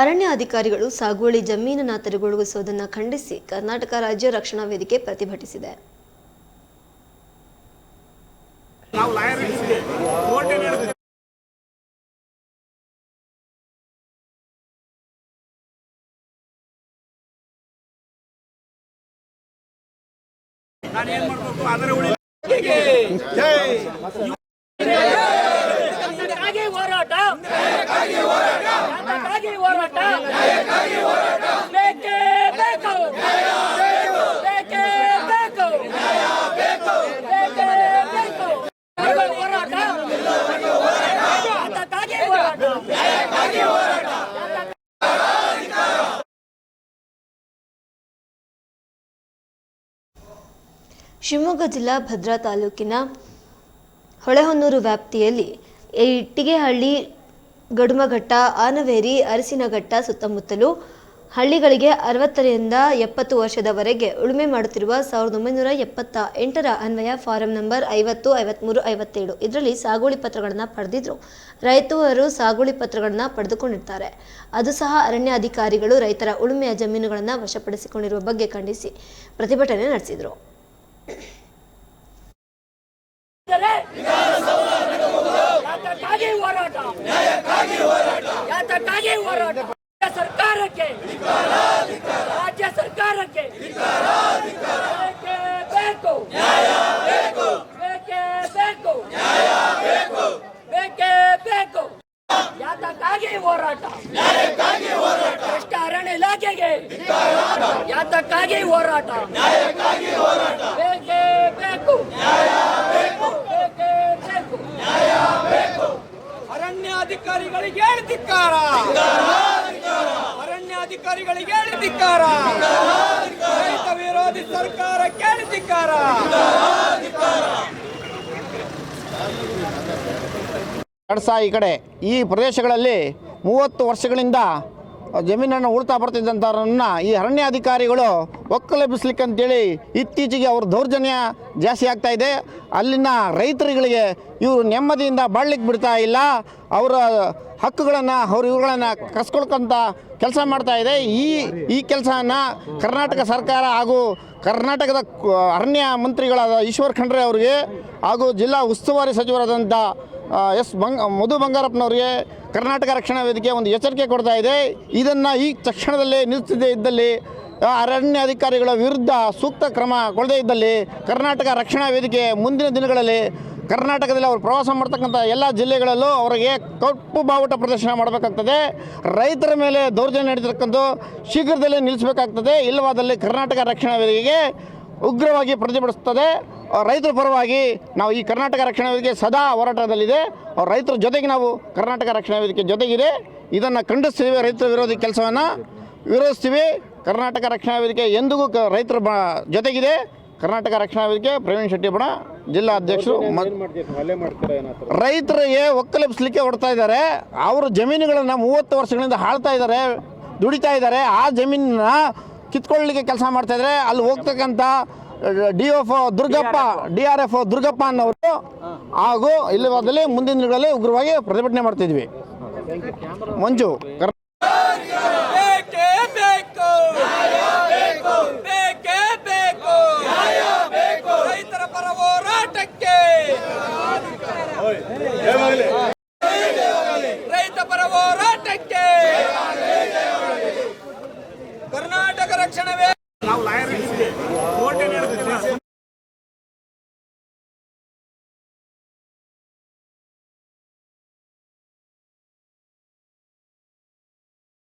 ಅರಣ್ಯ ಅಧಿಕಾರಿಗಳು ಸಾಗುವಳಿ ಜಮೀನನ್ನ ತೆರವುಗೊಳಿಸುವುದನ್ನು ಖಂಡಿಸಿ ಕರ್ನಾಟಕ ರಾಜ್ಯ ರಕ್ಷಣಾ ವೇದಿಕೆ ಪ್ರತಿಭಟಿಸಿದೆ. ನಾವು ಲಾಯರ್ ಇದ್ದೀವಿ. ಕೋರ್ಟ್ ಏನ್ ಹೇಳ್ತದೆ ನಾನು ಏನ್ ಮಾಡ್ಬೇಕು? ಅದರ ಅದಕ್ಕಾಗಿ ಹೋರಾಟ. ಬೇಕೇ ಬೇಕು. ಬೇಕೇ ಬೇಕು. ಬೇಕೇ ಬೇಕು. ಹೋರಾಟ. ಅದಕ್ಕಾಗಿ ಹೋರಾಟ. ಶಿವಮೊಗ್ಗ ಜಿಲ್ಲಾ ಭದ್ರಾ ತಾಲೂಕಿನ ಹೊಳೆಹೊನ್ನೂರು ವ್ಯಾಪ್ತಿಯಲ್ಲಿ ಇಟ್ಟಿಗೆಹಳ್ಳಿ ಗಡುಮಘಟ್ಟ, ಆನವೇರಿ, ಅರಸಿನಘಟ್ಟ ಸುತ್ತಮುತ್ತಲು ಹಳ್ಳಿಗಳಿಗೆ ಅರವತ್ತರಿಂದ ಎಪ್ಪತ್ತು ವರ್ಷದವರೆಗೆ ಉಳುಮೆ ಮಾಡುತ್ತಿರುವ ಸಾವಿರದ ಒಂಬೈನೂರ ಎಪ್ಪತ್ತ ಎಂಟರ ಅನ್ವಯ ಫಾರಂ ನಂಬರ್ ಐವತ್ತು ಐವತ್ತ್ಮೂರು ಐವತ್ತೇಳು. ಇದರಲ್ಲಿ ಸಾಗುವಳಿ ಪತ್ರಗಳನ್ನು ಪಡೆದಿದ್ರು. ರೈತರು ಸಾಗುವಳಿ ಪತ್ರಗಳನ್ನು ಪಡೆದುಕೊಂಡಿರ್ತಾರೆ. ಅದು ಸಹ ಅರಣ್ಯ ಅಧಿಕಾರಿಗಳು ರೈತರ ಉಳುಮೆಯ ಜಮೀನುಗಳನ್ನು ವಶಪಡಿಸಿಕೊಂಡಿರುವ ಬಗ್ಗೆ ಖಂಡಿಸಿ ಪ್ರತಿಭಟನೆ ನಡೆಸಿದರು ಇದ್ದರೆ ಯಾತಕ್ಕಾಗಿ ಹೋರಾಟ ಯಾತಕ್ಕಾಗಿ ಹೋರಾಟ. ಸರ್ಕಾರಕ್ಕೆ. ರಾಜ್ಯ ಸರ್ಕಾರಕ್ಕೆ. ಬೇಕು ಬೇಕೇ. ಬೇಕು ಬೇಕೇ. ಬೇಕು ಯಾತಕ್ಕಾಗಿ ಹೋರಾಟ. ಭ್ರಷ್ಟ ಅರಣ್ಯ ಇಲಾಖೆಗೆ. ಯಾತಕ್ಕಾಗಿ ಹೋರಾಟ ಬೇಕೇ ಬೇಕು ಬೇಕೇ ಬೇಕು ಅರಣ್ಯಾಧಿಕಾರಿಗಳಿಗೆ ಹೇಳ್ತಿಕ್ಕಾರ ಅರಣ್ಯಾಧಿಕಾರಿಗಳಿಗೆ ಹೇಳ್ತಿಕ್ಕಾರ ರೈತ ವಿರೋಧಿ ಸರ್ಕಾರ ಕೇಳ್ತಿಕ್ಕಾರ ಕಡಸ ಈ ಕಡೆ, ಈ ಪ್ರದೇಶಗಳಲ್ಲಿ ಮೂವತ್ತು ವರ್ಷಗಳಿಂದ ಜಮೀನನ್ನು ಉಳ್ತಾ ಬರ್ತಿದ್ದಂಥವ್ರನ್ನ ಈ ಅರಣ್ಯಾಧಿಕಾರಿಗಳು ಒಕ್ಕಲೆಬ್ಬಿಸ್ಲಿಕ್ಕೆ ಅಂತೇಳಿ ಇತ್ತೀಚೆಗೆ ಅವ್ರ ದೌರ್ಜನ್ಯ ಜಾಸ್ತಿ ಆಗ್ತಾ ಇದೆ. ಅಲ್ಲಿನ ರೈತರುಗಳಿಗೆ ಇವರು ನೆಮ್ಮದಿಯಿಂದ ಬಾಳ್ಲಿಕ್ಕೆ ಬಿಡ್ತಾ ಇಲ್ಲ. ಅವರ ಹಕ್ಕುಗಳನ್ನು ಅವ್ರ ಇವುಗಳನ್ನು ಕಸ್ಕೊಳ್ಕೊಂತ ಕೆಲಸ ಮಾಡ್ತಾ ಇದೆ. ಈ ಈ ಕೆಲಸನ ಕರ್ನಾಟಕ ಸರ್ಕಾರ ಹಾಗೂ ಕರ್ನಾಟಕದ ಅರಣ್ಯ ಮಂತ್ರಿಗಳಾದ ಈಶ್ವರ್ ಖಂಡ್ರೆ ಅವರಿಗೆ ಹಾಗೂ ಜಿಲ್ಲಾ ಉಸ್ತುವಾರಿ ಸಚಿವರಾದಂಥ ಎಸ್ ಬಂಗ್, ಮಧು ಬಂಗಾರಪ್ಪನವರಿಗೆ ಕರ್ನಾಟಕ ರಕ್ಷಣಾ ವೇದಿಕೆ ಒಂದು ಎಚ್ಚರಿಕೆ ಕೊಡ್ತಾ ಇದೆ. ಇದನ್ನು ಈ ತಕ್ಷಣದಲ್ಲೇ ನಿಲ್ಲಿಸದೇ ಇದ್ದಲ್ಲಿ ಅರಣ್ಯ ಅಧಿಕಾರಿಗಳ ವಿರುದ್ಧ ಸೂಕ್ತ ಕ್ರಮ ಕೊಡದೇ ಇದ್ದಲ್ಲಿ ಕರ್ನಾಟಕ ರಕ್ಷಣಾ ವೇದಿಕೆ ಮುಂದಿನ ದಿನಗಳಲ್ಲಿ ಕರ್ನಾಟಕದಲ್ಲಿ ಅವರು ಪ್ರವಾಸ ಮಾಡ್ತಕ್ಕಂಥ ಎಲ್ಲ ಜಿಲ್ಲೆಗಳಲ್ಲೂ ಅವರಿಗೆ ಕಪ್ಪು ಬಾವುಟ ಪ್ರದರ್ಶನ ಮಾಡಬೇಕಾಗ್ತದೆ. ರೈತರ ಮೇಲೆ ದೌರ್ಜನ್ಯ ನಡೆದಿರ್ತಕ್ಕಂಥ ಶೀಘ್ರದಲ್ಲೇ ನಿಲ್ಲಿಸಬೇಕಾಗ್ತದೆ. ಇಲ್ಲವಾದಲ್ಲಿ ಕರ್ನಾಟಕ ರಕ್ಷಣಾ ವೇದಿಕೆಗೆ ಉಗ್ರವಾಗಿ ಪ್ರತಿಭಟಿಸುತ್ತದೆ ರೈತರ ಪರವಾಗಿ ನಾವು ಈ ಕರ್ನಾಟಕ ರಕ್ಷಣಾ ವೇದಿಕೆ ಸದಾ ಹೋರಾಟದಲ್ಲಿದೆ. ಅವ್ರ ರೈತರ ಜೊತೆಗೆ ನಾವು ಕರ್ನಾಟಕ ರಕ್ಷಣಾ ವೇದಿಕೆ ಜೊತೆಗಿದೆ. ಇದನ್ನು ಖಂಡಿಸ್ತೀವಿ, ರೈತರ ವಿರೋಧಿ ಕೆಲಸವನ್ನು ವಿರೋಧಿಸ್ತೀವಿ. ಕರ್ನಾಟಕ ರಕ್ಷಣಾ ವೇದಿಕೆ ಎಂದಿಗೂ ರೈತರ ಬ ಜೊತೆಗಿದೆ. ಕರ್ನಾಟಕ ರಕ್ಷಣಾ ವೇದಿಕೆ ಪ್ರವೀಣ್ ಶೆಟ್ಟಿ ಬಣ ಜಿಲ್ಲಾ ಅಧ್ಯಕ್ಷರು ರೈತರಿಗೆ ಒಕ್ಕಲೆಬ್ಬಿಸ್ಲಿಕ್ಕೆ ಹೊಡ್ತಾ ಇದ್ದಾರೆ. ಅವರು ಜಮೀನುಗಳನ್ನು ಮೂವತ್ತು ವರ್ಷಗಳಿಂದ ಹಾಳ್ತಾ ಇದ್ದಾರೆ ದುಡಿತಾ ಇದ್ದಾರೆ. ಆ ಜಮೀನನ್ನ ಕಿತ್ಕೊಳ್ಳಲಿಕ್ಕೆ ಕೆಲಸ ಮಾಡ್ತಾ ಇದ್ದಾರೆ. ಅಲ್ಲಿ ಹೋಗ್ತಕ್ಕಂಥ D F Durgappa D R F Durgappa ಅನ್ನೋರು ಹಾಗೂ ಇಲ್ಲಿ ಮುಂದಿನ ದಿನಗಳಲ್ಲಿ ಉಗ್ರವಾಗಿ ಪ್ರತಿಭಟನೆ ಮಾಡ್ತಿದ್ವಿ. ಮಂಜು ಕರ್ ಬೇಕೇ ಬೇಕು ಬೇಕೇ ಬೇಕು ರೈತರ ಪರ ಹೋರಾಟಕ್ಕೆ ರೈತ ಪರ ಹೋರಾಟಕ್ಕೆ ಕರ್ನಾಟಕ ರಕ್ಷಣಾ ವೇ- ನಾವು ಲಾಯರ್